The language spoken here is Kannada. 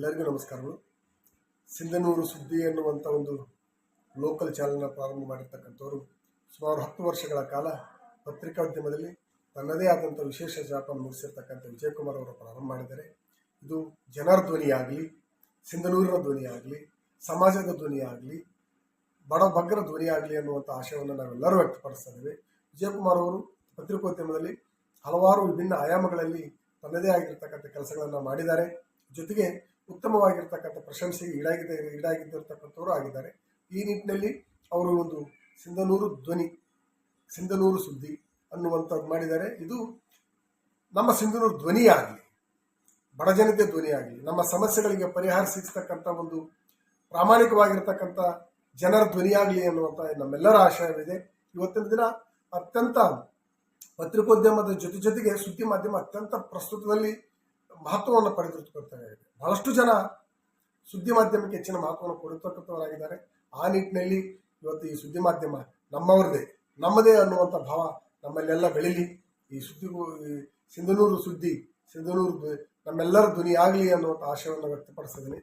ನಮಸ್ಕಾರಗಳು. ಸಿಂಧನೂರು ಸುದ್ದಿ ಎನ್ನುವಂಥ ಒಂದು ಲೋಕಲ್ ಚಾನಲ್ನ ಪ್ರಾರಂಭ ಮಾಡಿರ್ತಕ್ಕಂಥವರು ಸುಮಾರು ಹತ್ತು ವರ್ಷಗಳ ಕಾಲ ಪತ್ರಿಕೋದ್ಯಮದಲ್ಲಿ ತನ್ನದೇ ಆದಂಥ ವಿಶೇಷ ಜಾಪ ಮುಗಿಸಿರ್ತಕ್ಕಂಥ ವಿಜಯಕುಮಾರ್ ಅವರು ಪ್ರಾರಂಭ ಮಾಡಿದ್ದಾರೆ. ಇದು ಜನರ ಧ್ವನಿಯಾಗಲಿ ಸಿಂಧನೂರಿನ ಧ್ವನಿಯಾಗಲಿ ಸಮಾಜದ ಧ್ವನಿಯಾಗಲಿ ಬಡ ಬಗ್ಗರ ಧ್ವನಿಯಾಗಲಿ ಅನ್ನುವಂಥ ಆಶಯವನ್ನು ನಾವೆಲ್ಲರೂ ವ್ಯಕ್ತಪಡಿಸ್ತಾ ಇದ್ದೇವೆ. ವಿಜಯಕುಮಾರ್ ಅವರು ಪತ್ರಿಕೋದ್ಯಮದಲ್ಲಿ ಹಲವಾರು ವಿಭಿನ್ನ ಆಯಾಮಗಳಲ್ಲಿ ತನ್ನದೇ ಆಗಿರ್ತಕ್ಕಂಥ ಕೆಲಸಗಳನ್ನು ಮಾಡಿದ್ದಾರೆ. ಜೊತೆಗೆ ಉತ್ತಮವಾಗಿರ್ತಕ್ಕಂಥ ಪ್ರಶಂಸೆಗೆ ಈಡಾಗಿದೆ ಈಡಾಗಿದ್ದಿರ್ತಕ್ಕಂಥವರು ಆಗಿದ್ದಾರೆ. ಈ ನಿಟ್ಟಿನಲ್ಲಿ ಅವರು ಒಂದು ಸಿಂಧನೂರು ಧ್ವನಿ, ಸಿಂಧನೂರು ಸುದ್ದಿ ಅನ್ನುವಂಥದ್ದು ಮಾಡಿದ್ದಾರೆ. ಇದು ನಮ್ಮ ಸಿಂಧನೂರು ಧ್ವನಿಯಾಗಲಿ ಬಡಜನತೆ ಧ್ವನಿಯಾಗಲಿ ನಮ್ಮ ಸಮಸ್ಯೆಗಳಿಗೆ ಪರಿಹಾರ ಸಿಗಿಸ್ತಕ್ಕಂಥ ಒಂದು ಪ್ರಾಮಾಣಿಕವಾಗಿರ್ತಕ್ಕಂಥ ಜನರ ಧ್ವನಿಯಾಗಲಿ ಅನ್ನುವಂಥ ನಮ್ಮೆಲ್ಲರ ಆಶಯವಿದೆ. ಇವತ್ತಿನ ದಿನ ಅತ್ಯಂತ ಪತ್ರಿಕೋದ್ಯಮದ ಜೊತೆ ಜೊತೆಗೆ ಸುದ್ದಿ ಮಾಧ್ಯಮ ಅತ್ಯಂತ ಪ್ರಸ್ತುತದಲ್ಲಿ ಮಹತ್ವವನ್ನು ಪಡೆದಿರ್ತಕ್ಕಂಥ ಬಹಳಷ್ಟು ಜನ ಸುದ್ದಿ ಮಾಧ್ಯಮಕ್ಕೆ ಹೆಚ್ಚಿನ ಮಹತ್ವವನ್ನು ಕೊಡತಕ್ಕಂಥವರಾಗಿದ್ದಾರೆ. ಆ ನಿಟ್ಟಿನಲ್ಲಿ ಇವತ್ತು ಈ ಸುದ್ದಿ ಮಾಧ್ಯಮ ನಮ್ಮವ್ರದೇ, ನಮ್ಮದೇ ಅನ್ನುವಂಥ ಭಾವ ನಮ್ಮಲ್ಲೆಲ್ಲ ಬೆಳೀಲಿ. ಈ ಸುದ್ದಿ ಸಿಂಧನೂರು ಸುದ್ದಿ, ಸಿಂಧನೂರು ನಮ್ಮೆಲ್ಲರ ಧ್ವನಿ ಆಗಲಿ ಅನ್ನುವಂಥ ಆಶಯವನ್ನು ವ್ಯಕ್ತಪಡಿಸಿದ್ದೀನಿ